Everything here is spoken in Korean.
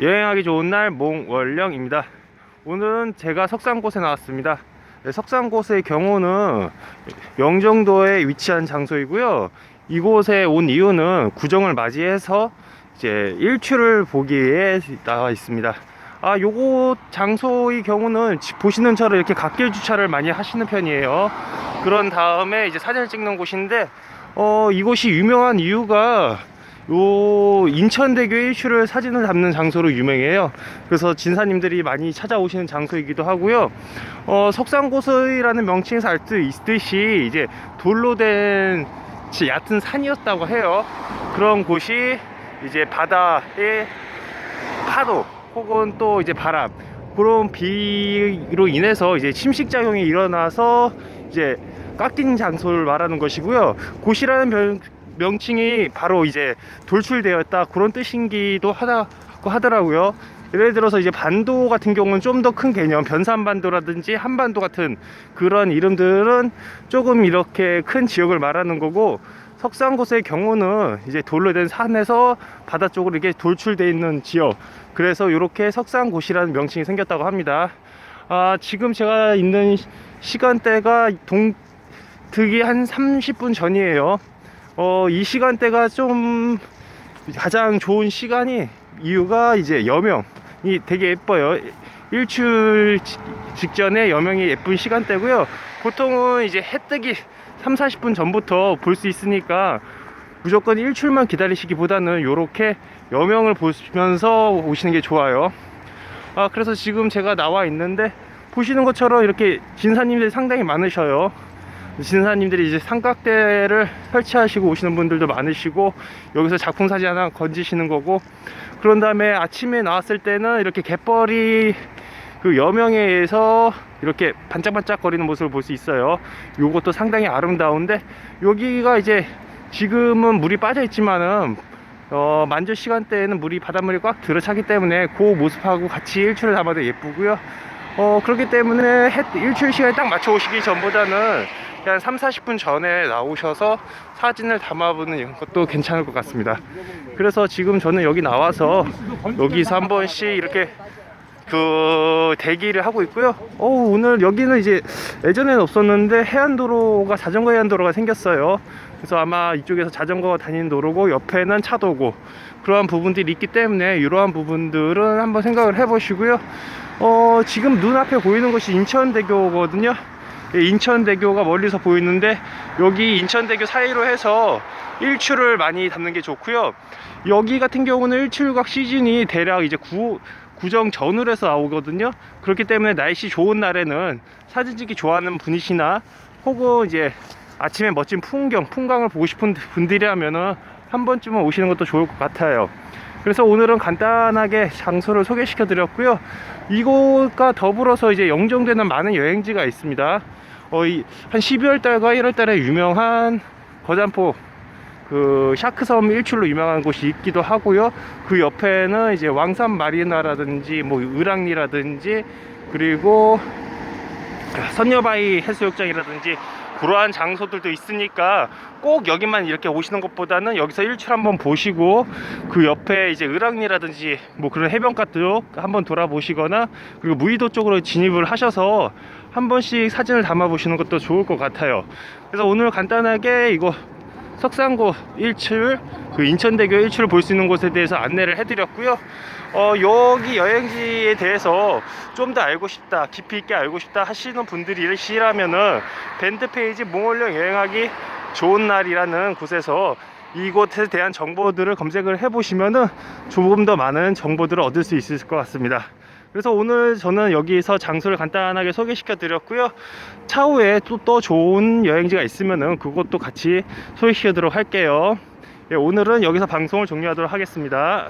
여행하기 좋은 날 몽월령입니다. 오늘은 제가 석산곳에 나왔습니다. 네, 석산곳의 경우는 영종도에 위치한 장소이고요. 이곳에 온 이유는 구정을 맞이해서 이제 일출을 보기 위해 나와 있습니다. 아, 요곳 장소의 경우는 지- 보시는 처럼 이렇게 갓길 주차를 많이 하시는 편이에요. 그런 다음에 이제 사진을 찍는 곳인데, 어, 이곳이 유명한 이유가 요 인천대교 일출을 사진을 담는 장소로 유명해요. 그래서 진사님들이 많이 찾아오시는 장소이기도 하고요. 어, 석산고서이라는 명칭에서 알 수 있듯이 이제 돌로 된 얕은 산이었다고 해요. 그런 곳이 이제 바다의 파도 혹은 또 이제 바람 그런 비로 인해서 이제 침식 작용이 일어나서 이제 깎인 장소를 말하는 것이고요. 곳이라는 명, 명칭이 바로 이제 돌출되었다 그런 뜻인기도 하다고 하더라고요. 예를 들어서 이제 반도 같은 경우는 좀 더 큰 개념, 변산반도라든지 한반도 같은 그런 이름들은 조금 이렇게 큰 지역을 말하는 거고 석산곳의 경우는 이제 돌로 된 산에서 바다 쪽으로 이렇게 돌출되어 있는 지역. 그래서 이렇게 석산곳이라는 명칭이 생겼다고 합니다. 아, 지금 제가 있는 시- 시간대가 동특이 한 30분 전이에요. 어, 이 시간대가 좀 가장 좋은 시간이 이유가 이제 여명이 되게 예뻐요. 일출 지- 직전에 여명이 예쁜 시간대고요. 보통은 이제 해 뜨기 3, 40분 전부터 볼 수 있으니까 무조건 일출만 기다리시기보다는 이렇게 여명을 보시면서 오시는 게 좋아요. 아, 그래서 지금 제가 나와 있는데 보시는 것처럼 이렇게 진사님들이 상당히 많으셔요. 진사님들이 이제 삼각대를 설치하시고 오시는 분들도 많으시고 여기서 작품 사진 하나 건지시는 거고 그런 다음에 아침에 나왔을 때는 이렇게 갯벌이 그 여명에 의해서 이렇게 반짝반짝 거리는 모습을 볼 수 있어요. 요것도 상당히 아름다운데 여기가 이제 지금은 물이 빠져 있지만은 어, 만조 시간대에는 물이 바닷물이 꽉 들어차기 때문에 그 모습하고 같이 일출을 담아도 예쁘고요. 어, 그렇기 때문에 해, 일출 시간에 딱 맞춰 오시기 전보다는 그냥 3, 40분 전에 나오셔서 사진을 담아보는 것도 괜찮을 것 같습니다. 그래서 지금 저는 여기 나와서 여기서 한 번씩 이렇게 그 대기를 하고 있고요. 어, 오늘 여기는 이제 예전에는 없었는데 해안도로가 자전거 해안도로가 생겼어요. 그래서 아마 이쪽에서 자전거 다니는 도로고 옆에는 차도고 그러한 부분들이 있기 때문에 이러한 부분들은 한번 생각을 해보시고요. 어, 지금 눈앞에 보이는 것이 인천대교거든요. 예, 인천대교가 멀리서 보이는데 여기 인천대교 사이로 해서 일출을 많이 담는 게 좋고요. 여기 같은 경우는 일출각 시즌이 대략 이제 구, 구정 전후로 해서 나오거든요. 그렇기 때문에 날씨 좋은 날에는 사진 찍기 좋아하는 분이시나 혹은 이제 아침에 멋진 풍경, 풍광을 보고 싶은 분들이라면은 한 번쯤은 오시는 것도 좋을 것 같아요. 그래서 오늘은 간단하게 장소를 소개시켜 드렸고요. 이곳과 더불어서 이제 영종되는 많은 여행지가 있습니다. 어, 이, 한 12월 달과 1월 달에 유명한 거잔포 그 샤크섬 일출로 유명한 곳이 있기도 하고요. 그 옆에는 이제 왕산 마리나라든지 뭐 을왕리라든지 그리고 선녀바위 해수욕장이라든지 그러한 장소들도 있으니까 꼭 여기만 이렇게 오시는 것보다는 여기서 일출 한번 보시고 그 옆에 이제 을왕리라든지 뭐 그런 해변가 쪽 한번 돌아보시거나 그리고 무의도 쪽으로 진입을 하셔서 한 번씩 사진을 담아 보시는 것도 좋을 것 같아요. 그래서 오늘 간단하게 이거 석산고 일출 그 인천대교 일출을 볼 수 있는 곳에 대해서 안내를 해드렸고요. 어, 여기 여행지에 대해서 좀 더 알고 싶다, 깊이 있게 알고 싶다 하시는 분들이시라면은 밴드 페이지 몽골령 여행하기 좋은 날이라는 곳에서 이곳에 대한 정보들을 검색을 해보시면은 조금 더 많은 정보들을 얻을 수 있을 것 같습니다. 그래서 오늘 저는 여기서 장소를 간단하게 소개시켜 드렸고요. 차후에 또, 또 좋은 여행지가 있으면은 그것도 같이 소개시켜 드리도록 할게요. 예, 오늘은 여기서 방송을 종료하도록 하겠습니다.